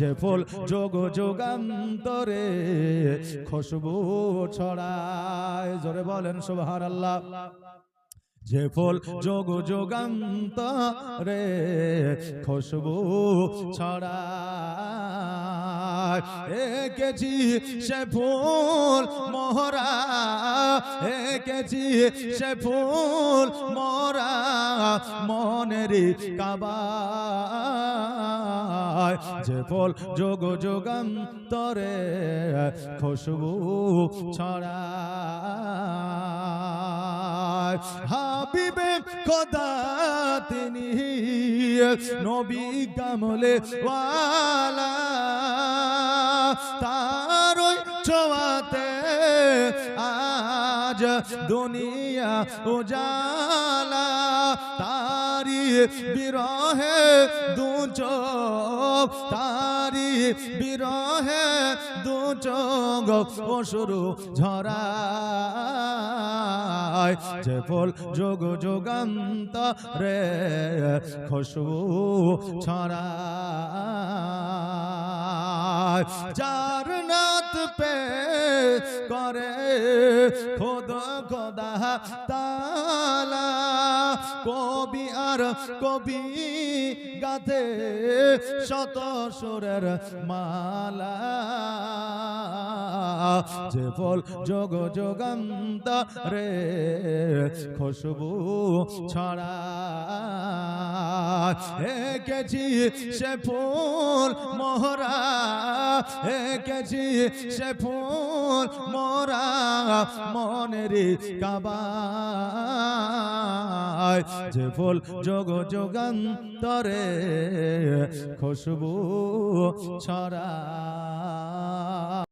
যে ফুল যোগ যোগান্তরে খুশবু ছড়ায়। জোরে বলেন সুবহান আল্লাহ যে ফুল যোগ যোগান্তরে খুশবু ছড়ায়। একেছি সে ফুল মোহরা একেছি সে ফুল মোরা মনেরই কাবায়। যে ফুল যোগ যোগান্তরে খুশবু ছড়ায়। হাবিবে খোদা, তিনি নবী কামলে ওয়ালা আজ দুনিয়া উজালা, তারি বিরহে দু তারি বিরহে দু চোখ অসুরু ঝরায়। যে ফুল যোগ যোগান্ত রে খুশবু ছড়ায়। যার নাত পে করে খোদ খোদা তালা কবি আর কবি গাতে শত সুরের মালা। যে ফল যোগ যোগান্ত রে খুশবু ছড়া। একেছি সে ফুল মোহরা একেছি সে ফুল মোরা মনের কাবায়। যে ফুল যোগ যোগান্তরে খুশবু ছড়া।